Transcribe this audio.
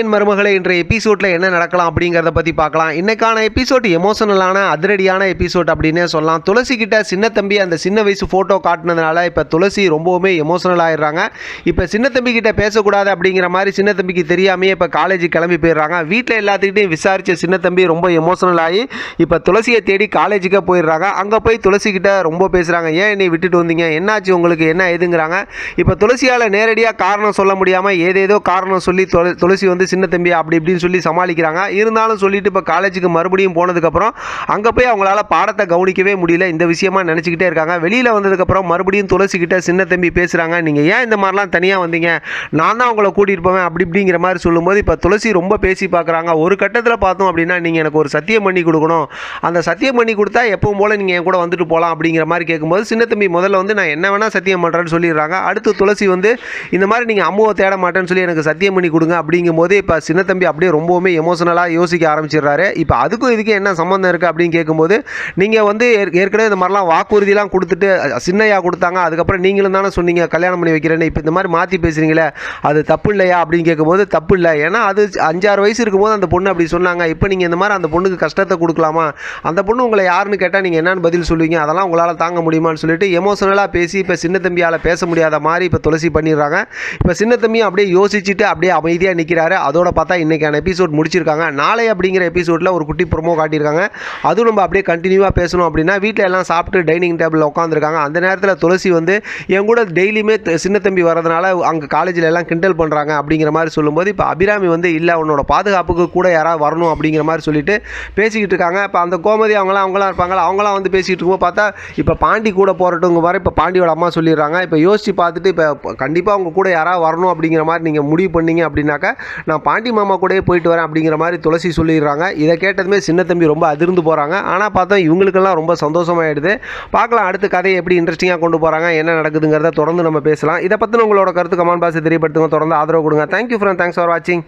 என் மருமகளை இன்றைய எபிசோடில் என்ன நடக்கலாம் அப்படிங்கிறத பற்றி பார்க்கலாம். இன்னைக்கான எபிசோட் எமோஷனலான அதிரடியான எபிசோட் அப்படின்னே சொல்லலாம். துளசி கிட்ட சின்ன தம்பி அந்த சின்ன வயசு ஃபோட்டோ காட்டினதுனால இப்போ துளசி ரொம்பவுமே எமோஷனல் ஆயிடுறாங்க. இப்போ சின்ன தம்பி கிட்ட பேசக்கூடாது அப்படிங்கிற மாதிரி சின்ன தம்பிக்கு தெரியாமையே இப்போ காலேஜ் கிளம்பி போயிடுறாங்க. வீட்டில் எல்லாத்துக்கிட்டையும் விசாரித்த சின்ன தம்பி ரொம்ப எமோஷனல் ஆகி இப்போ துளசியை தேடி காலேஜுக்கே போயிடுறாங்க. அங்கே போய் துளசி கிட்ட ரொம்ப பேசுகிறாங்க ஏன் என்னை விட்டுட்டு வந்தீங்க? என்னாச்சு உங்களுக்கு? என்ன ஏதுங்கிறாங்க? இப்போ துளசியால் நேரடியாக காரணம் சொல்ல முடியாமல் ஏதேதோ காரணம் சொல்லி துளசி வந்து சின்ன தம்பி அப்படி இப்படின்னு சொல்லி சமாளிக்கிறாங்க. இருந்தாலும் சொல்லிட்டு இப்போ காலேஜுக்கு மறுபடியும் போனதுக்கப்புறம் அங்கே போய் அவங்களால பாடத்தை கவனிக்கவே முடியல. இந்த விஷயமா நினச்சிக்கிட்டே இருக்காங்க. வெளியில் வந்ததுக்கப்புறம் மறுபடியும் துளசிக்கிட்ட சின்ன தம்பி பேசுகிறாங்க நீங்கள் ஏன் இந்த மாதிரிலாம் தனியாக வந்தீங்க? நான் தான் உங்களை கூட்டிகிட்டு போவேன். அப்படி இப்படிங்கிற மாதிரி சொல்லும்போது இப்போ துளசி ரொம்ப பேசி பார்க்குறாங்க ஒரு கட்டத்தில் பார்த்தோம் அப்படின்னா நீங்கள் எனக்கு ஒரு சத்தியம் பண்ணி கொடுக்கணும். அந்த சத்தியம் பண்ணி கொடுத்தா எப்பவும் போல் நீங்கள் என் கூட வந்துட்டு போகலாம் அப்படிங்கிற மாதிரி கேட்கும்போது சின்ன தம்பி முதல்ல வந்து நான் என்ன வேணால் சத்தியம் பண்ணுறேன்னு சொல்லிடுறாங்க. அடுத்து துளசி வந்து இந்த மாதிரி நீங்கள் அம்மாவை தேட மாட்டேன்னு சொல்லி எனக்கு சத்தியம் பண்ணி கொடுங்க. அப்படிங்கும்போது இப்போ சின்ன தம்பி அப்படியே ரொம்பவுமே எமோஷனலாக யோசிக்க ஆரம்பிச்சிடுறாரு. இப்போ அதுக்கும் இதுக்கு என்ன சம்மந்தம் இருக்குது அப்படின்னு கேட்கும்போது நீங்கள் வந்து ஏற்கனவே இந்த மாதிரிலாம் வாக்குறுதிலாம் கொடுத்துட்டு அ, சின்னையா கொடுத்தாங்க அதுக்கப்புறம் நீங்களும் தானே சொன்னீங்க கல்யாணம் பண்ணி வைக்கிறேன்னு இப்போ இந்த மாதிரி மாற்றி பேசுகிறீங்களே அது தப்பு இல்லையா அப்படின்னு கேட்கும்போது தப்பு இல்லை. ஏன்னா அது அஞ்சாறு வயசு இருக்கும்போது அந்த பொண்ணு அப்படி சொன்னாங்க இப்போ நீங்கள் இந்த மாதிரி அந்த பொண்ணுக்கு கஷ்டத்தை கொடுக்கலாமா? அந்த பொண்ணு உங்களை யாருன்னு கேட்டால் நீங்கள் என்னென்னு பதில் சொல்லுவீங்க அதெல்லாம் உங்களால் தாங்க முடியுமான்னு சொல்லிட்டு எமோஷனலாக பேசி இப்போ சின்ன தம்பியால் பேச முடியாத மாதிரி இப்போ துளசி பண்ணிடுறாங்க. இப்போ சின்ன தம்பியும் அப்படியே யோசிச்சுட்டு அப்படியே அமைதியாக நிற்கிறார் அதோட பார்த்தா இன்றைக்கான எபிசோட் முடிச்சிருக்காங்க. நாளை அப்படிங்கிற எபிசோடில் ஒரு குட்டி ப்ரொமோ காட்டியிருக்காங்க. அதுவும் நம்ம அப்படியே கண்டினியூவாக பேசணும் அப்படின்னா வீட்டில் எல்லாம் சாப்பிட்டு டைனிங் டேபிளில் உட்காந்துருக்காங்க அந்த நேரத்தில் துளசி வந்து என் கூட டெய்லியுமே சின்ன தம்பி வரதுனால அங்கே காலேஜில் எல்லாம் கிண்டல் பண்ணுறாங்க அப்படிங்கிற மாதிரி சொல்லும்போது இப்போ அபிராமி வந்து இல்லை உன்னோட பாதுகாப்புக்கு கூட யாராவது வரணும் அப்படிங்கிற மாதிரி சொல்லிட்டு பேசிக்கிட்டு இருக்காங்க. இப்போ அந்த கோமதி அவங்களாம் அவங்களாம் இருப்பாங்களா அவங்களாம் வந்து பேசிக்கிட்டு இருக்கும்போது பார்த்தா இப்போ பாண்டி கூட போகிறட்டுங்க வர இப்போ பாண்டியோட அம்மா சொல்லிடுறாங்க. இப்போ யோசிச்சு பார்த்துட்டு இப்போ கண்டிப்பாக அவங்க கூட யாராவது வரணும் அப்படிங்கிற மாதிரி நீங்கள் முடிவு பண்ணீங்க அப்படின்னாக்கா நான் பாண்டி மாமா கூடயே போயிட்டு வரேன் அப்படிங்கிற மாதிரி துளசி சொல்லிடுறாங்க. இதை கேட்டதுமே சின்ன தம்பி ரொம்ப அதிர்ந்து போகிறாங்க ஆனால் பார்த்தா இவங்களுக்கெல்லாம் ரொம்ப சந்தோஷமாயிடுது. பார்க்கலாம் அடுத்த கதையை எப்படி இன்ட்ரெஸ்டிங்காக கொண்டு போகிறாங்க என்ன நடக்குதுங்கிறத தொடர்ந்து நம்ம பேசலாம். இதை பற்றின உங்களோட கருத்து கமான் பாசை தெரியப்படுத்துங்க. தொடர்ந்து ஆதரவு கொடுங்க. தேங்க்யூ ஃப்ரெண்ட் தேங்க்ஸ் ஃபார் வாட்சிங்